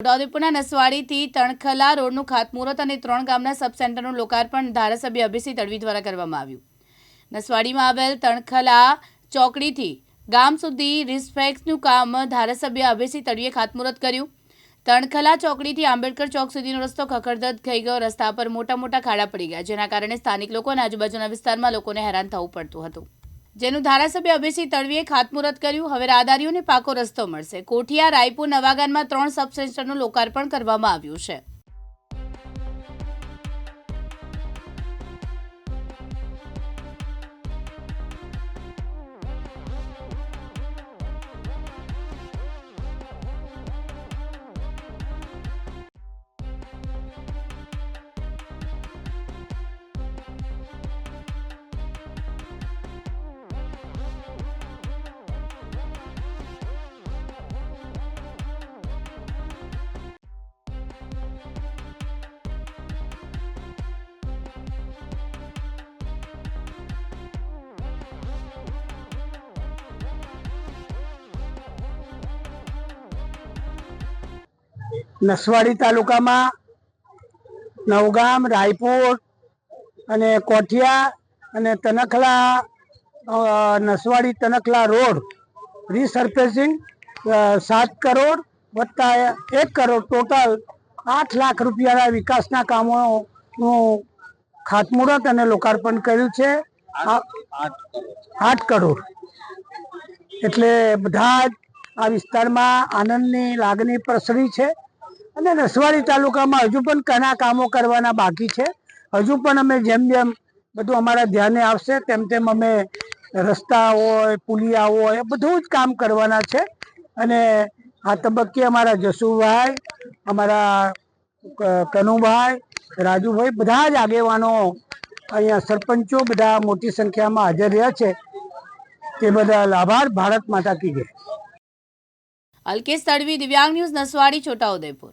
છોટાઉદેપુરના નસવાડીથી તણખલા રોડનું ખાતમુહૂર્ત અને ત્રણ ગામના સબ સેન્ટરનું લોકાર્પણ ધારાસભ્ય અભિસિંહ તડવી દ્વારા કરવામાં આવ્યું. નસવાડીમાં આવેલ તણખલા ચોકડીથી ગામ સુધી રિસ્પેક્સનું કામ ધારાસભ્ય અભિસિંહ તડવીએ ખાતમુહૂર્ત કર્યું. તણખલા ચોકડીથી આંબેડકર ચોક સુધીનો રસ્તો ખખડધજ થઈ ગયો. રસ્તા પર મોટા મોટા ખાડા પડી ગયા, જેના કારણે સ્થાનિક લોકો અને આજુબાજુના વિસ્તારમાં લોકોને હેરાન થવું પડતું હતું. જેનું ધારાસભ્ય અભયસિંહ તળવીએ ખાતમુહૂર્ત કર્યું. હવે રાહદારીઓને પાકો રસ્તો મળશે. કોઠિયા, રાયપુર, નવાગાનમાં ત્રણ સબસ્ટેશનનું લોકાર્પણ કરવામાં આવ્યું છે. નસવાડી તાલુકામાં નવગામ, રાયપુર અને કોઠિયા અને તનખલા નસવાડી તનખલા રોડ રીસર્ફેસિંગ સાત કરોડ વત્તા એક કરોડ ટોટલ આઠ લાખ રૂપિયાના વિકાસના કામોનું ખાતમુહૂર્ત અને લોકાર્પણ કર્યું છે. આઠ કરોડ. એટલે બધા જ આ વિસ્તારમાં આનંદની લાગણી પ્રસરી છે. અને નસવાડી તાલુકામાં હજુ પણ ઘણા કામો કરવાના બાકી છે. હજુ પણ અમે જેમ જેમ બધું અમારા ધ્યાને આવશે, તેમ તેમ અમે રસ્તા હોય, પુલિયા હોય બધું જ કામ કરવાના છે. અને આ તબક્કે અમારા જસુભાઈ, અમારા કનુભાઈ, રાજુભાઈ બધા જ આગેવાનો અહીંયા સરપંચો બધા મોટી સંખ્યામાં હાજર રહ્યા છે. તે બદલ આભાર, ભારત માતા કી જય. અલ્કેશ તડવી, દિવ્યાંગ ન્યૂઝ, નસવાડી, છોટાઉદેપુર.